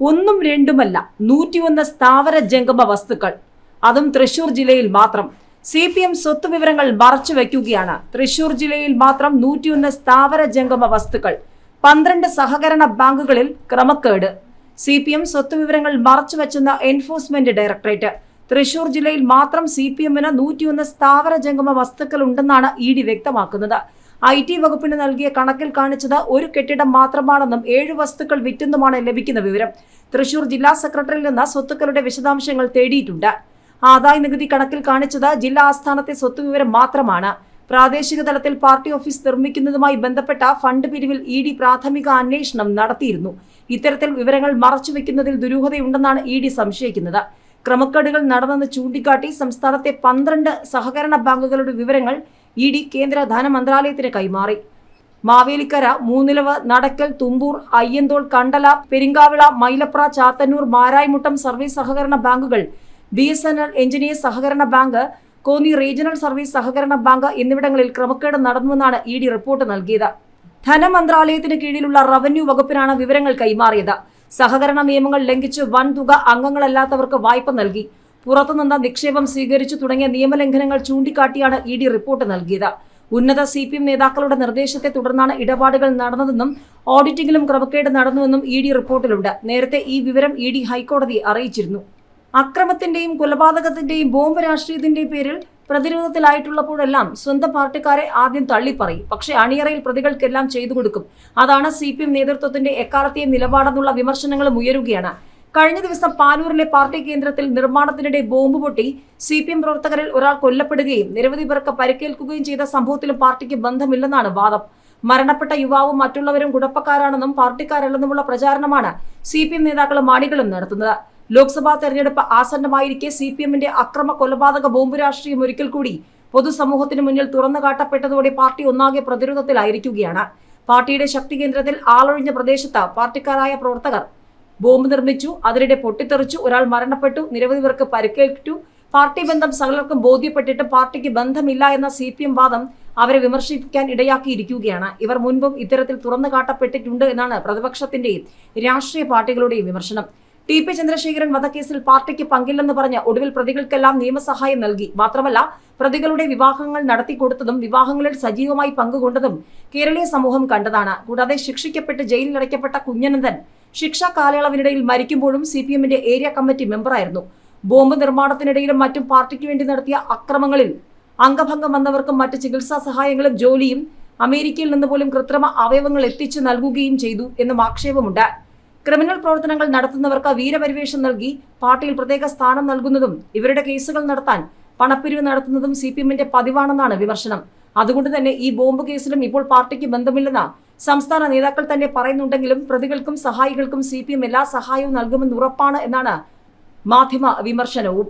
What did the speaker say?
ഒന്നും രണ്ടുമല്ല നൂറ്റിയൊന്ന് സ്ഥാവര ജംഗമ വസ്തുക്കൾ. അതും തൃശൂർ ജില്ലയിൽ മാത്രം. സി പി എം സ്വത്ത് വിവരങ്ങൾ മറച്ചു വയ്ക്കുകയാണ്. തൃശൂർ ജില്ലയിൽ മാത്രം നൂറ്റിയൊന്ന് സ്ഥാവര ജംഗമ വസ്തുക്കൾ. പന്ത്രണ്ട് സഹകരണ ബാങ്കുകളിൽ ക്രമക്കേട്. സി പി എം സ്വത്ത് വിവരങ്ങൾ മറച്ചു വച്ചെന്ന എൻഫോഴ്സ്മെന്റ് ഡയറക്ടറേറ്റ്. തൃശൂർ ജില്ലയിൽ മാത്രം സി പി എമ്മിന് നൂറ്റിയൊന്ന് സ്ഥാവര ജംഗമ വസ്തുക്കൾ ഉണ്ടെന്നാണ് ഇ ഡി വ്യക്തമാക്കുന്നത്. ഐ ടി വകുപ്പിന് നൽകിയ കണക്കിൽ കാണിച്ചത് ഒരു കെട്ടിടം മാത്രമാണെന്നും ഏഴ് വസ്തുക്കൾ വിറ്റെന്നുമാണ് ലഭിക്കുന്ന വിവരം. തൃശൂർ ജില്ലാ സെക്രട്ടറിയിൽ നിന്ന് സ്വത്തുക്കളുടെ വിശദാംശങ്ങൾ തേടിയിട്ടുണ്ട്. ആദായ നികുതി കണക്കിൽ കാണിച്ചത് ജില്ലാ ആസ്ഥാനത്തെ സ്വത്ത് വിവരം മാത്രമാണ്. പ്രാദേശിക തലത്തിൽ പാർട്ടി ഓഫീസ് നിർമ്മിക്കുന്നതുമായി ബന്ധപ്പെട്ട ഫണ്ട് പിരിവിൽ ഇ ഡി പ്രാഥമിക അന്വേഷണം നടത്തിയിരുന്നു. ഇത്തരത്തിൽ വിവരങ്ങൾ മറച്ചുവെക്കുന്നതിൽ ദുരൂഹതയുണ്ടെന്നാണ് ഇ ഡി സംശയിക്കുന്നത്. ക്രമക്കേടുകൾ നടന്നെന്ന് ചൂണ്ടിക്കാട്ടി സംസ്ഥാനത്തെ പന്ത്രണ്ട് സഹകരണ ബാങ്കുകളുടെ വിവരങ്ങൾ ഇ ഡി കേന്ദ്ര ധനമന്ത്രാലയത്തിന് കൈമാറി. മാവേലിക്കര മൂന്നിലവ് നടക്കൽ തുമ്പൂർ അയ്യന്തോൾ കണ്ടല പെരിങ്കാവിള മൈലപ്ര ചാത്തന്നൂർ മാരായ്മുട്ടം സർവീസ് സഹകരണ ബാങ്കുകൾ ബി എസ് എൻ എൽ സഹകരണ ബാങ്ക് കോന്നി റീജിയണൽ സർവീസ് സഹകരണ ബാങ്ക് എന്നിവിടങ്ങളിൽ ക്രമക്കേട് നടന്നുവെന്നാണ് ഇ ഡി റിപ്പോർട്ട് നൽകിയത്. ധനമന്ത്രാലയത്തിന് കീഴിലുള്ള റവന്യൂ വകുപ്പിനാണ് വിവരങ്ങൾ കൈമാറിയത്. സഹകരണ നിയമങ്ങൾ ലംഘിച്ച് വൻതുക അംഗങ്ങളല്ലാത്തവർക്ക് വായ്പ നൽകി. പുറത്തുനിന്ന് നിക്ഷേപം സ്വീകരിച്ചു തുടങ്ങിയ നിയമലംഘനങ്ങൾ ചൂണ്ടിക്കാട്ടിയാണ് ഇ ഡി റിപ്പോർട്ട് നൽകിയത്. ഉന്നത സി പി എം നേതാക്കളുടെ നിർദ്ദേശത്തെ തുടർന്നാണ് ഇടപാടുകൾ നടന്നതെന്നും ഓഡിറ്റിംഗിലും ക്രമക്കേട് നടന്നുവെന്നും ഇ ഡി റിപ്പോർട്ടിലുണ്ട്. നേരത്തെ ഈ വിവരം ഇ ഡി ഹൈക്കോടതിയെ അറിയിച്ചിരുന്നു. അക്രമത്തിന്റെയും കൊലപാതകത്തിന്റെയും ബോംബ് രാഷ്ട്രീയത്തിന്റെയും പേരിൽ പ്രതിരോധത്തിലായിട്ടുള്ളപ്പോഴെല്ലാം സ്വന്തം പാർട്ടിക്കാരെ ആദ്യം തള്ളിപ്പറയും. പക്ഷേ അണിയറയിൽ പ്രതികൾക്കെല്ലാം ചെയ്തു കൊടുക്കും. അതാണ് സി പി എം നേതൃത്വത്തിന്റെ എക്കാലത്തെയും നിലപാടെന്നുള്ള വിമർശനങ്ങളും ഉയരുകയാണ്. കഴിഞ്ഞ ദിവസം പാലൂരിലെ പാർട്ടി കേന്ദ്രത്തിൽ നിർമ്മാണത്തിനിടെ ബോംബ് പൊട്ടി സി പി എം പ്രവർത്തകരിൽ ഒരാൾ കൊല്ലപ്പെടുകയും നിരവധി പേർക്ക് പരിക്കേൽക്കുകയും ചെയ്ത സംഭവത്തിലും പാർട്ടിക്ക് ബന്ധമില്ലെന്നാണ് വാദം. മരണപ്പെട്ട യുവാവും മറ്റുള്ളവരും കുഴപ്പക്കാരാണെന്നും പാർട്ടിക്കാരല്ലെന്നുമുള്ള പ്രചാരണമാണ് സി പി എം നേതാക്കളും മാണികളും നടത്തുന്നത്. ലോക്സഭാ തെരഞ്ഞെടുപ്പ് ആസന്നമായിരിക്കെ സി പി എമ്മിന്റെ അക്രമ കൊലപാതക ബോംബ് രാഷ്ട്രീയം ഒരിക്കൽ കൂടി പൊതുസമൂഹത്തിന് മുന്നിൽ തുറന്നു കാട്ടപ്പെട്ടതോടെ പാർട്ടി ഒന്നാകെ പ്രതിരോധത്തിലായിരിക്കുകയാണ്. പാർട്ടിയുടെ ശക്തി കേന്ദ്രത്തിൽ ആളൊഴിഞ്ഞ പ്രദേശത്ത് പാർട്ടിക്കാരായ പ്രവർത്തകർ ബോംബ് നിർമ്മിച്ചു. അതിനിടെ പൊട്ടിത്തെറിച്ചു. ഒരാൾ മരണപ്പെട്ടു. നിരവധി പേർക്ക് പരിക്കേറ്റു. പാർട്ടി ബന്ധം സകലർക്കും ബോധ്യപ്പെട്ടിട്ട് പാർട്ടിക്ക് ബന്ധമില്ല എന്ന സി പി എം വാദം അവരെ വിമർശിക്കാൻ ഇടയാക്കിയിരിക്കുകയാണ്. ഇവർ മുൻപും ഇത്തരത്തിൽ തുറന്നു കാട്ടപ്പെട്ടിട്ടുണ്ട് എന്നാണ് പ്രതിപക്ഷത്തിന്റെയും രാഷ്ട്രീയ പാർട്ടികളുടെയും വിമർശനം. ടി പി ചന്ദ്രശേഖരൻ വധക്കേസിൽ പാർട്ടിക്ക് പങ്കില്ലെന്ന് പറഞ്ഞ് ഒടുവിൽ പ്രതികൾക്കെല്ലാം നിയമസഹായം നൽകി. മാത്രമല്ല പ്രതികളുടെ വിവാഹങ്ങൾ നടത്തിക്കൊടുത്തതും വിവാഹങ്ങളിൽ സജീവമായി പങ്കുകൊണ്ടതും കേരളീയ സമൂഹം കണ്ടതാണ്. കൂടാതെ ശിക്ഷിക്കപ്പെട്ട് ജയിലിലടയ്ക്കപ്പെട്ട കുഞ്ഞനന്ദൻ ശിക്ഷാ കാലയളവിനിടയിൽ മരിക്കുമ്പോഴും സി പി എമ്മിന്റെ ഏരിയ കമ്മിറ്റി മെമ്പറായിരുന്നു. ബോംബ് നിർമ്മാണത്തിനിടയിലും മറ്റും പാർട്ടിക്ക് വേണ്ടി നടത്തിയ അക്രമങ്ങളിൽ അംഗഭംഗം വന്നവർക്കും മറ്റ് ചികിത്സാ സഹായങ്ങളും ജോലിയും അമേരിക്കയിൽ നിന്ന് പോലും കൃത്രിമ അവയവങ്ങൾ എത്തിച്ചു നൽകുകയും ചെയ്തു എന്നും ആക്ഷേപമുണ്ട്. ക്രിമിനൽ പ്രവർത്തനങ്ങൾ നടത്തുന്നവർക്ക് വീരപരിവേഷം നൽകി പാർട്ടിയിൽ പ്രത്യേക സ്ഥാനം നൽകുന്നതും ഇവരുടെ കേസുകൾ നടത്താൻ പണപ്പിരിവ് നടത്തുന്നതും സി പി എമ്മിന്റെ പതിവാണെന്നാണ് വിമർശനം. അതുകൊണ്ട് തന്നെ ഈ ബോംബ് കേസിലും ഇപ്പോൾ പാർട്ടിക്ക് ബന്ധമില്ലെന്ന് സംസ്ഥാന നേതാക്കൾ തന്നെ പറയുന്നുണ്ടെങ്കിലും പ്രതികൾക്കും സഹായികൾക്കും സി എല്ലാ സഹായവും നൽകുമെന്ന് ഉറപ്പാണ് എന്നാണ് മാധ്യമ വിമർശനവും.